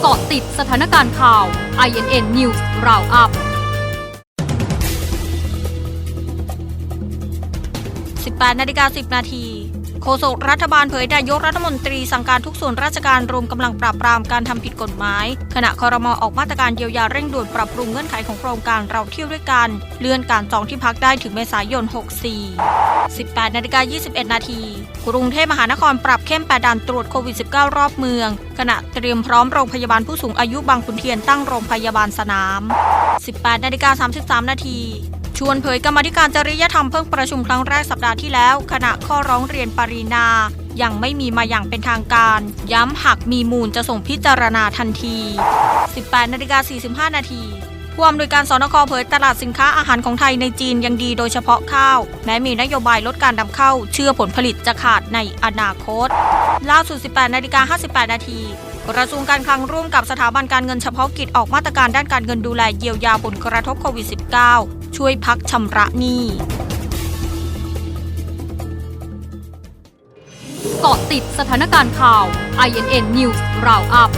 เกาะติดสถานการณ์ข่าว INN News Roundup 18นาฬิกา10 นาที ฆษกรัฐบาลเผยนายกรัฐมนตรีสั่งการทุกส่วนราชการรวมกำลังปราบปรามการทำผิดกฎหมาย ขณะคอรมอออกมาตรการเยียวยาเร่งด่วนปรับปรุงเงื่อนไขของโครงการเราเที่ยวด้วยกัน เลื่อนการจองที่พักได้ถึงเมษายน 64 18นาฬิกา21 นาที กรุงเทพมหานครปรับเข้มแปดด่านตรวจโควิด -19 รอบเมือง ขณะเตรียมพร้อมโรงพยาบาลผู้สูงอายุบางขุนเทียนตั้งโรงพยาบาลสนาม 18นาฬิกา33 นาที ชวนเผยกรรมธิการจริยธรรมเพิ่งประชุมครั้งแรกสัปดาห์ที่แล้ว ขณะข้อร้องเรียนปรีนา ยังไม่มีมาอย่างเป็นทางการ ย้ำหากมีมูลจะส่งพิจารณาทันที 18นาฬิกา45 นาทีผู้อำนวยการสนคเผยตลาดสินค้าอาหารของไทยในจีนยังดีโดยเฉพาะข้าว แม้มีนโยบายลดการนำเข้า เชื่อผลผลิตจะขาดในอนาคต ล่าสุด 18นาฬิกา58 นาทีกระทรวงการคลังร่วมกับสถาบันการเงินเฉพาะกิจออกมาตรการด้านการเงินดูแลเยียวยาผลกระทบโควิด -19 ช่วยพักชำระหนี้เกาะติดสถานการณ์ข่าว INN News Roundup